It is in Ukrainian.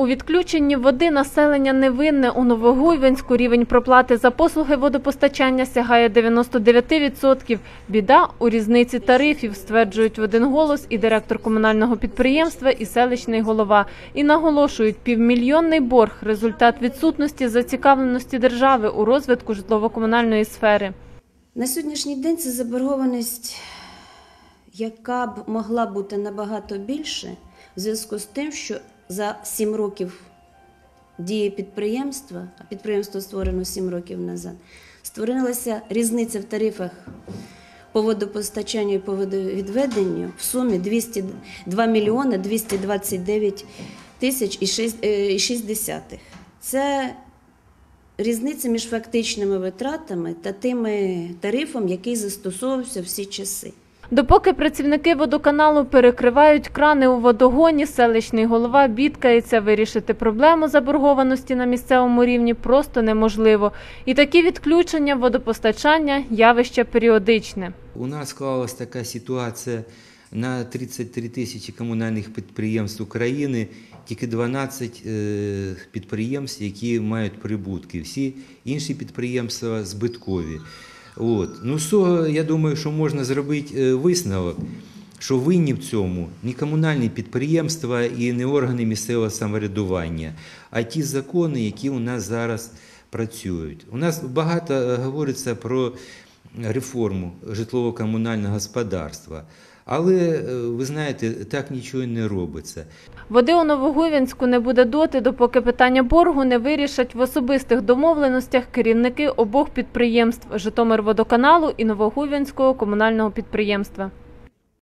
У відключенні води населення невинне. У Новогуйвинську рівень проплати за послуги водопостачання сягає 99%. Біда у різниці тарифів, стверджують в один голос і директор комунального підприємства, і селищний голова. І наголошують, півмільйонний борг – результат відсутності зацікавленості держави у розвитку житлово-комунальної сфери. На сьогоднішній день це заборгованість, яка б могла бути набагато більше, в зв'язку з тим, що за 7 років дії підприємства, а підприємство створено 7 років назад, створилася різниця в тарифах по водопостачанню і по водовідведенню в сумі 200, 2 мільйони 229 тисяч і 6, е, і 6 десятих. Це різниця між фактичними витратами та тими тарифом, який застосовувався всі часи. Допоки працівники водоканалу перекривають крани у водогоні, селищний голова бідкається вирішити проблему заборгованості на місцевому рівні просто неможливо. І такі відключення водопостачання явище періодичне. У нас склалась така ситуація на 33 тисячі комунальних підприємств України, тільки 12 е, підприємств, які мають прибутки. Всі інші підприємства збиткові. От. Ну, з цього, я думаю, що можна зробити е, висновок, що винні в цьому не комунальні підприємства і не органи місцевого самоврядування, а ті закони, які у нас зараз працюють. У нас багато е, говориться про реформу житлово-комунального господарства. Але е, ви знаєте, так нічого не робиться. Води у Новогуйвинську не буде доти, допоки питання боргу не вирішать в особистих домовленостях керівники обох підприємств Житомирводоканалу і Новогуйвинського комунального підприємства.